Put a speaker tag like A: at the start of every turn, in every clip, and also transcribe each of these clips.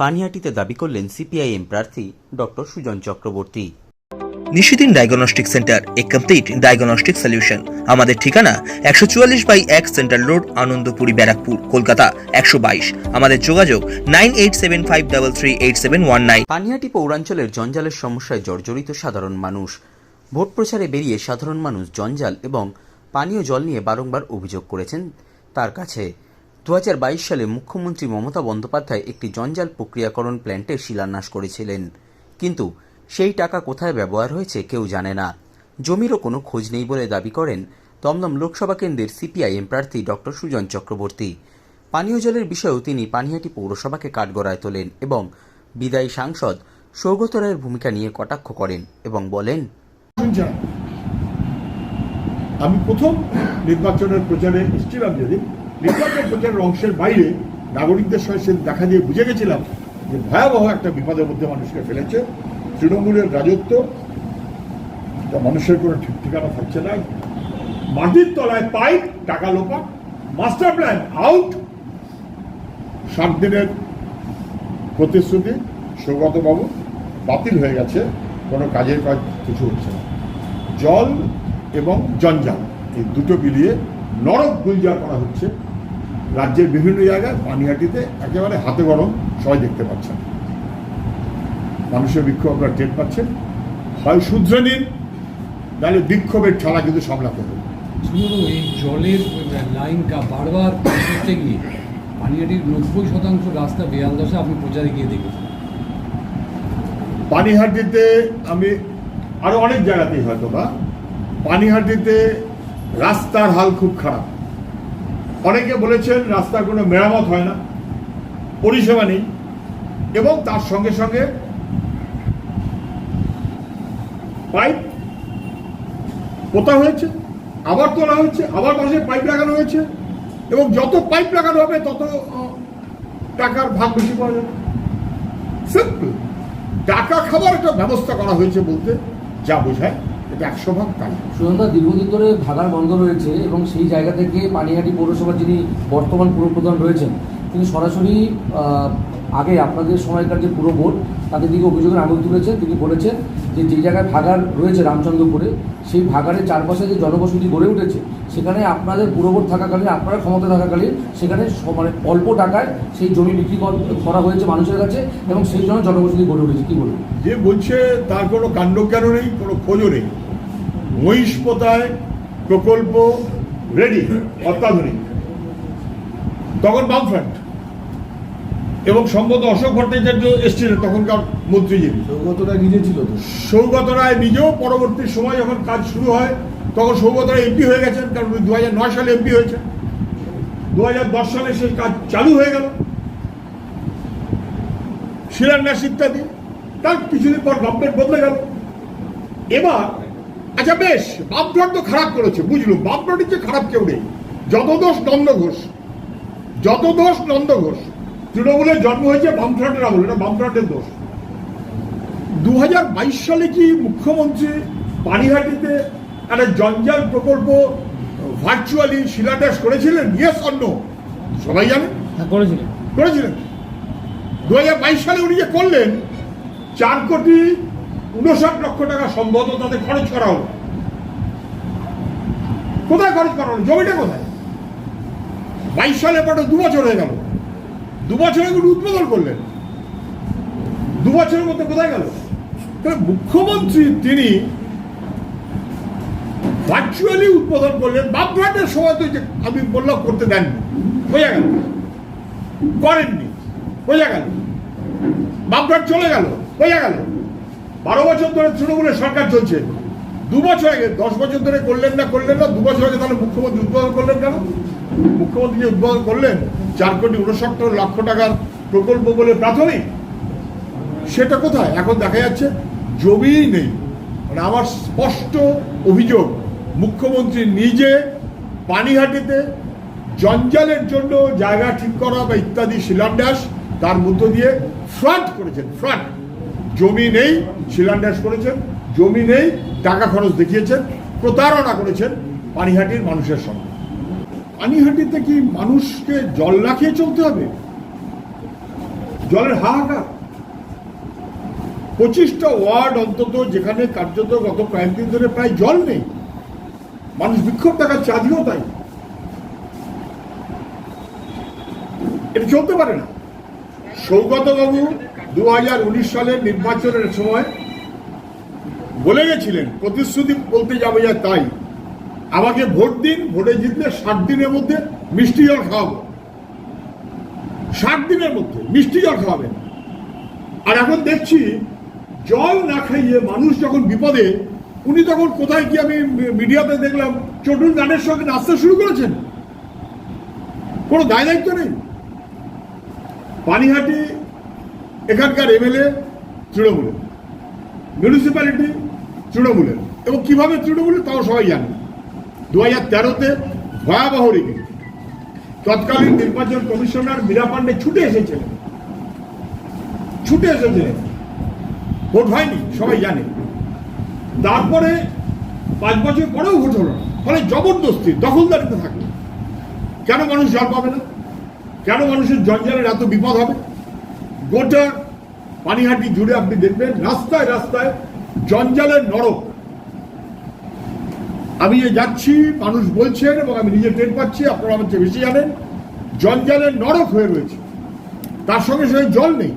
A: পানিহাটিতে দাবি করলেন সিপিআইএম প্রার্থী doctor Sujan Chakraborty.
B: Nishidin diagnostic centre এ কমপ্লিট ডায়াগনস্টিক সলিউশন। আমাদের ঠিকানা একশো চুয়াল্লিশ বাই এক সেন্ট্রাল রোড আনন্দপুরি ব্যারাকপুর কলকাতা একশো বাইশ। আমাদের যোগাযোগ nine eight seven five double three eight seven one nine.
A: Panihati পৌরাঞ্চলের জঞ্জালের সমস্যায় জর্জরিত সাধারণ মানুষ। ভোট প্রচারে বেরিয়ে সাধারণ মানুষ জঞ্জাল এবং পানীয় জল নিয়ে বারংবার অভিযোগ করেছেন তার কাছে। দু হাজার বাইশ সালে মুখ্যমন্ত্রী মমতা বন্দ্যোপাধ্যায় একটি জঞ্জাল প্রক্রিয়াকরণ প্ল্যান্টের শিলান্যাস করেছিলেন। কিন্তু সেই টাকা কোথায় ব্যবহার হয়েছে কেউ জানে না। জমিরও কোনো খোঁজ নেই বলে দাবি করেন দমদম লোকসভা কেন্দ্রের সিপিআইএম প্রার্থী ডক্টর সুজন চক্রবর্তী। পানীয় জলের বিষয়েও তিনি পানিহাটি পৌরসভাকে কাঠগড়ায় তোলেন এবং বিদায়ী সাংসদ সৌগত রায়ের ভূমিকা নিয়ে কটাক্ষ করেন এবং বলেন,
C: আমি প্রথম নির্বাচনের প্রচারে এসেছিলাম যেদিন নির্বাচন প্রচারের অংশের বাইরে নাগরিকদের সঙ্গে সে দেখা দিয়ে বুঝে গেছিলাম যে ভয়াবহ একটা বিপদের মধ্যে মানুষকে ফেলেছে। তৃণমূলের রাজত্ব মানুষের কোনো ঠিক ঠিকানা থাকছে না। মাটির তলায় পাইপ, টাকা লোপা মাস্টার প্ল্যান আউট। সাত দিনের প্রতিশ্রুতি, সৌগতবাবু, বাতিল হয়ে গেছে। কোনো কাজের কাজ কিছু হচ্ছে না। জল এবং জঞ্জাল, এই দুটো মিলিয়ে নরক গুলজার করা হচ্ছে। রাজ্যের বিভিন্ন জায়গায় পানিহাটিতে একেবারে হাতে গরম সবাই দেখতে পাচ্ছেন। মানুষের বিক্ষোভ আপনারা টের পাচ্ছেন। হয় শুধরে নিন নাহলে বিক্ষোভের ছাড়া কিন্তু সামলাতে হবে।
D: এই জলের লাইনটা বারবার করতে গিয়ে পানিহাটির নব্বই শতাংশ রাস্তা বেয়াল দশা আপনি প্রচারে গিয়ে দেখেছেন।
C: পানিহাটিতে আমি আরও অনেক জায়গাতেই হয়তো বা পানিহাটিতে রাস্তার হাল খুব খারাপ। অনেকে বলেছেন রাস্তার কোনো মেরামত হয় না, পরিষেবা নেই, এবং তার সঙ্গে সঙ্গে পাইপ পোতা হয়েছে, আবার তোলা হয়েছে, আবার পাশে পাইপ লাগানো হয়েছে, এবং যত পাইপ লাগানো হবে তত টাকার ভাগ বেশি পাওয়া যাবে। সিম্পল টাকা খাবার একটা ব্যবস্থা করা হয়েছে বলতে যা বোঝায় এটা একশো ভাগ তাই
E: সুনন্দা দীর্ঘদিন ধরে ভাগার বন্ধ রয়েছে এবং সেই জায়গা থেকে পানিহাটি পৌরসভার যিনি বর্তমান পুরপ্রধান রয়েছেন তিনি সরাসরি আগে আপনাদের সময়কার যে পুরো বোর্ড তাদের দিকে অভিযোগের আঙুল তুলেছেন। তিনি বলেছেন যে যে জায়গায় ভাগার রয়েছে রামচন্দ্রপুরে সেই ভাগারের চারপাশে যে জনবসতি গড়ে উঠেছে সেখানে আপনাদের পুরো বোর্ড থাকাকালীন আপনারা ক্ষমতা থাকাকালীন সেখানে মানে অল্প টাকায় সেই জমি বিক্রি কর- করা হয়েছে মানুষের কাছে এবং সেই জন্য জনবসতি গড়ে উঠেছে। কী বলবেন
C: যে বলছে তার কোনো কাণ্ড কেন নেই কোনো খোঁজও নেই। মহিষপোতায় প্রকল্প রেডি অত্যাধুনিক। তখন বামফ্রন্ট এবং সম্ভবত অশোক ভট্টাচার্য এসেছিলেন তখনকার মন্ত্রীজীবী
D: সৌগতরা নিজে ছিল তো।
C: সৌগত রায় নিজেও পরবর্তী সময় যখন কাজ শুরু হয় তখন সৌগত রায় এমপি হয়ে গেছেন কারণ দু হাজার নয় সালে এমপি হয়েছে দু হাজার দশ সালে সেই কাজ চালু হয়ে গেল। শিলান্যাস ইত্যাদি। তার কিছুদিন পর গভর্নমেন্ট বদলে গেল। এবার আচ্ছা বেশ বামফ্রন্ট তো খারাপ করেছে বুঝলুম। বামফ্রন্টের যে খারাপ কেউ নেই। যত দোষ নন্দ ঘোষ যত দোষ নন্দ ঘোষ তৃণমূলের জন্ম হয়েছে বামফ্রন্টের আমল এটা বামফ্রন্টের দোষ। দুহাজার বাইশ সালে কি মুখ্যমন্ত্রী পানিহাটিতে একটা জঞ্জাল প্রকল্প ভার্চুয়ালি শিলান্যাস করেছিলেন? ইয়েস অন্য সবাই জানে?
D: হ্যাঁ করেছিলেন।
C: করেছিলেন? দু হাজার বাইশ সালে উনি যে করলেন চার কোটি উনষাট লক্ষ টাকা সম্ভবত তাদের খরচ করা হলো। কোথায় খরচ করা হলো? জমিটা কোথায়? বাইশ সালে পরে দু বছর হয়ে গেল। দু বছরে উনি উদ্বোধন করলেন। দু বছরের মধ্যে কোথায় গেল? মুখ্যমন্ত্রী তিনি ভার্চুয়ালি উদ্বোধন করলেন। বামফ্রন্টের সময় তো আমি বললাম করতে দেননি। বোঝা গেল। করেননি। বোঝা গেল। বামফ্রন্ট চলে গেল। বোঝা গেল। বারো বছর ধরে তৃণমূলের সরকার চলছে। দু বছর আগে, দশ বছর ধরে করলেন না করলেন না, দু বছর আগে তাহলে মুখ্যমন্ত্রী উদ্বোধন করলেন কেন? মুখ্যমন্ত্রী যে উদ্বোধন করলেন, চার কোটি উনসত্তর লক্ষ টাকার প্রকল্প বলে প্রাথমিক। সেটা কোথায়? এখন দেখা যাচ্ছে জমিই নেই। মানে আমার স্পষ্ট অভিযোগ, মুখ্যমন্ত্রী নিজে পানিহাটিতে জঞ্জালের জন্য জায়গা ঠিক করা বা ইত্যাদি শিলান্যাস, তার মধ্য দিয়ে ফ্রড করেছেন ফ্রড জমি নেই, শিলান্যাস করেছেন, জমি নেই, টাকা খরচ দেখিয়েছেন, প্রতারণা করেছেন পানিহাটির মানুষের সঙ্গে। পানিহাটিতে কি মানুষকে জল রাখিয়ে চলতে হবে? জলের হাহাকার। পঁচিশটা ওয়ার্ড অন্তত যেখানে কার্যত গত কয়েকদিন ধরে প্রায় জল নেই। মানুষ বিক্ষোভ দেখাচ্ছে, আজকেও তাই। এটা চলতে পারে না। সৌগতবাবু দু সালের নির্বাচনের সময় বলে গেছিলেন, প্রতিশ্রুতি বলতে যাবে যা তাই। আমাকে ভোট দিন, ভোটে জিতলে ষাট দিনের মধ্যে মিষ্টি জল খাওয়াবো। ষাট দিনের মধ্যে মিষ্টি জল খাওয়াবেন। আর এখন দেখছি, জল না খাইয়ে মানুষ যখন বিপদে, উনি তখন কোথায় কি আমি মিডিয়াতে দেখলাম, চটুল গানের সঙ্গে নাচতে শুরু করেছেন। কোনো দায় দায়িত্ব নেই। পানিহাটি এখানকার এমএলএ তৃণমূলের মিউনিসিপ্যালিটি তৃণমূলের। এবং কীভাবে তৃণমূলের তাও সবাই জানে দু হাজার তেরোতে ভয়াবহ রেগে তৎকালীন নির্বাচন কমিশনার মীরা পান্ডে ছুটে এসেছিলেন। ছুটে এসেছিলেন। ভোট হয়নি, সবাই জানে। তারপরে পাঁচ বছর পরেও ভোট হলো না। ফলে জবরদস্তি, দখলদারিতে থাকল। কেন মানুষ জল পাবে না? কেন মানুষের জঞ্জালের এত বিপদ হবে? গোটা পানিহাটি জুড়ে আপনি দেখবেন, রাস্তায় রাস্তায় জঞ্জালের নরক। আমি যে যাচ্ছি, মানুষ বলছেন এবং আমি নিজে টের পাচ্ছি, আপনারা আমার চেয়ে বেশি জানেন, জঞ্জালের নরক হয়ে রয়েছে। তার সঙ্গে সঙ্গে জল নেই।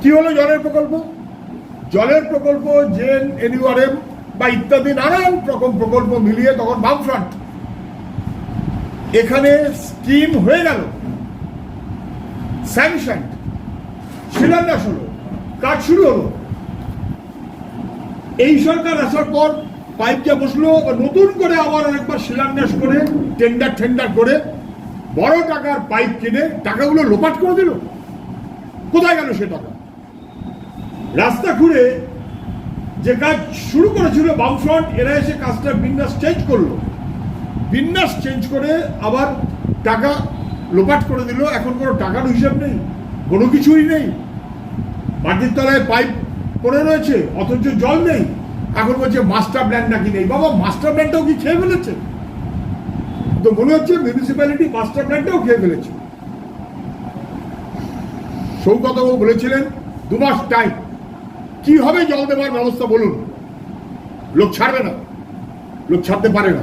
C: কি হলো জলের প্রকল্প? জলের প্রকল্প, জেন, এনইউআরএম বা ইত্যাদি নানান রকম প্রকল্প মিলিয়ে তখন বামফ্রন্ট। এখানে স্কিম হয়ে গেল। স্যাংশন। শিলান্যাস হলো কাজ শুরু হলো। এই সরকার আসার পর পাইপটা বসল নতুন করে আবার আরেকবার শিলান্যাস করে টেন্ডার টেন্ডার করে, বড় টাকার পাইপ কিনে টাকাগুলো লোপাট করে দিল। কোথায় গেল সে টাকা? রাস্তা খুঁড়ে যে কাজ শুরু করেছিল বামফ্রন্ট, এরা এসে কাজটা বিন্যাস চেঞ্জ করল। বিন্যাস চেঞ্জ করে আবার টাকা লোপাট করে দিল, এখন কোনো টাকার হিসাব নেই, কোনো কিছুই নেই। মাটির তলায় পাইপ পড়ে রয়েছে, অথচ জল নেই। এখন বলছে, মাস্টার প্ল্যান নাকি নেই? বাবা, মাস্টার প্ল্যানটাও কি খেয়ে ফেলেছে? তো মনে হচ্ছে মিউনিসিপ্যালিটি মাস্টার প্ল্যানটাও খেয়ে ফেলেছে। সৌগতবাবু বলেছিলেন, দু মাস টাইম কি হবে জল দেওয়ার ব্যবস্থা বলুন? লোক ছাড়বে না। লোক ছাড়তে পারে না।